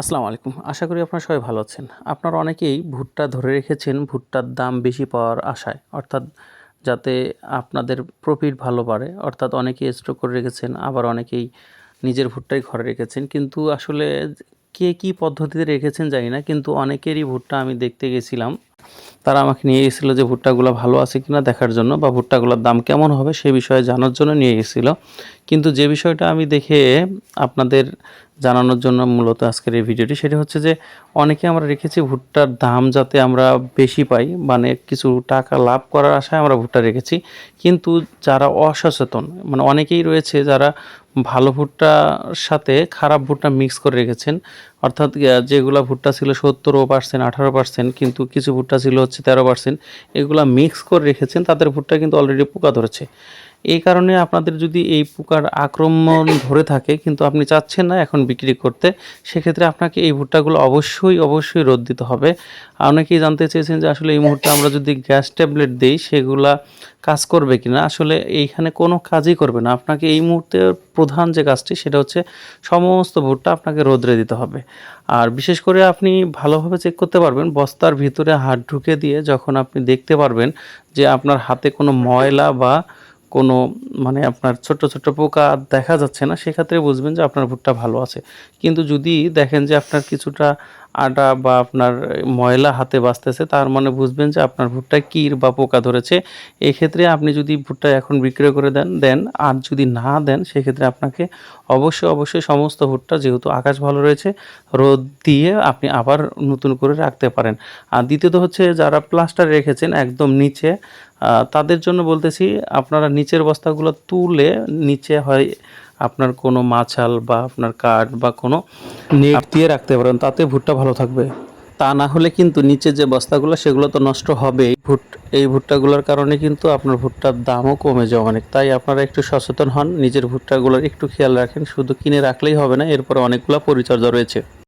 আসসালামু আলাইকুম। আশা করি আপনারা সবাই ভালো আছেন। আপনারা অনেকেই ভুট্টা ধরে রেখেছেন, ভুট্টার দাম বেশি পাওয়ার আশায়। অর্থাৎ যাতে আপনাদের প্রফিট ভালো বাড়ে, অর্থাৎ অনেকেই স্টক করে রেখেছেন, আবার অনেকেই নিজের ভুট্টাই ঘরে রেখেছেন। কিন্তু আসলে কে কি পদ্ধতিতে রেখেছেন জানি না, কিন্তু অনেকেরই ভুট্টা আমি দেখতে গেছিলাম। তারা আমাকে নিয়ে গেছিল যে ভুট্টাগুলো ভালো আছে কিনা দেখার জন্য বা ভুট্টাগুলোর দাম কেমন হবে সে বিষয়ে জানার জন্য নিয়ে গেছিল। কিন্তু যে বিষয়টা আমি দেখে আপনাদের জানানোর জন্য মূলত আজকের এই ভিডিওটি সেটা হচ্ছে যে অনেকে আমরা রেখেছি ভুট্টার দাম যাতে আমরা বেশি পাই মানে কিছু টাকা লাভ করার আশায় আমরা ভুট্টা রেখেছি। কিন্তু যারা অসচেতন মানে অনেকেই রয়েছে যারা ভালো ভুট্টার সাথে খারাপ ভুট্টা মিক্স করে রেখেছেন অর্থাৎ যেগুলো ভুট্টা ছিল সত্তরও পার্সেন্ট আঠারো পার্সেন্ট কিন্তু কিছু ভুট্টা ছিল হচ্ছে তেরো পার্সেন্ট এগুলো মিক্স করে রেখেছেন, তাদের ভুট্টা কিন্তু অলরেডি পোকা ধরেছে। এই কারণে আপনাদের যদি এই পোকার আক্রমণ ধরে থাকে, কিন্তু আপনি চাচ্ছেন না এখন বিক্রি করতে, সেক্ষেত্রে আপনাকে এই ভুট্টাগুলো অবশ্যই অবশ্যই রোদ দিতে হবে। অনেকেই জানতে চেয়েছেন যে আসলে এই মুহূর্তে আমরা যদি গ্যাস ট্যাবলেট দিই, সেগুলা কাজ করবে কিনা? আসলে এইখানে কোনো কাজই করবে না। আপনাকে এই মুহূর্তে প্রধান যে কাজটি, সেটা হচ্ছে সমস্ত ভুট্টা আপনাকে রোদ্রে দিতে হবে। আর বিশেষ করে আপনি ভালোভাবে চেক করতে পারবেন, বস্তার ভিতরে হাত ঢুকে দিয়ে যখন আপনি দেখতে পারবেন যে আপনার হাতে কোনো ময়লা বা কোনো মানে আপনার ছোট ছোট পোকা দেখা যাচ্ছে না, সেক্ষেত্রে বুঝবেন যে আপনার ভুট্টা ভালো আছে। কিন্তু যদি দেখেন যে আপনার কিছুটা আটা বা আপনার ময়লা হাতে বাঁচতেছে, তার মানে বুঝবেন যে আপনার ভুট্টা কীর বা পোকা ধরেছে। এক্ষেত্রে আপনি যদি ভুট্টা এখন বিক্রয় করে দেন দেন, আর যদি না দেন, সেক্ষেত্রে আপনাকে অবশ্যই অবশ্যই সমস্ত ভুট্টা যেহেতু আকাশ ভালো রয়েছে, রোদ দিয়ে আপনি আবার নতুন করে রাখতে পারেন। আর দ্বিতীয়ত হচ্ছে যারা প্লাস্টার রেখেছেন, একদম নিচে তাদের জন্য বলতেছি আপনারা নিচের বস্তাগুলো তুলে নিচে হয় আপনার কোনো মাছাল বা আপনার কাঠ বা কোনো নেট দিয়ে রাখতে পারেন তাতে ভুট্টা ভালো থাকবে। তা না হলে কিন্তু নিচে যে বস্তাগুলো সেগুলো তো নষ্ট হবেই ভুট এই ভুট্টাগুলোর কারণে কিন্তু আপনার ভুট্টার দামও কমে যায় অনেক। তাই আপনারা একটু সচেতন হন নিজের ভুট্টাগুলোর একটু খেয়াল রাখেন শুধু কিনে রাখলেই হবে না এরপর অনেকগুলো পরিচর্যা রয়েছে।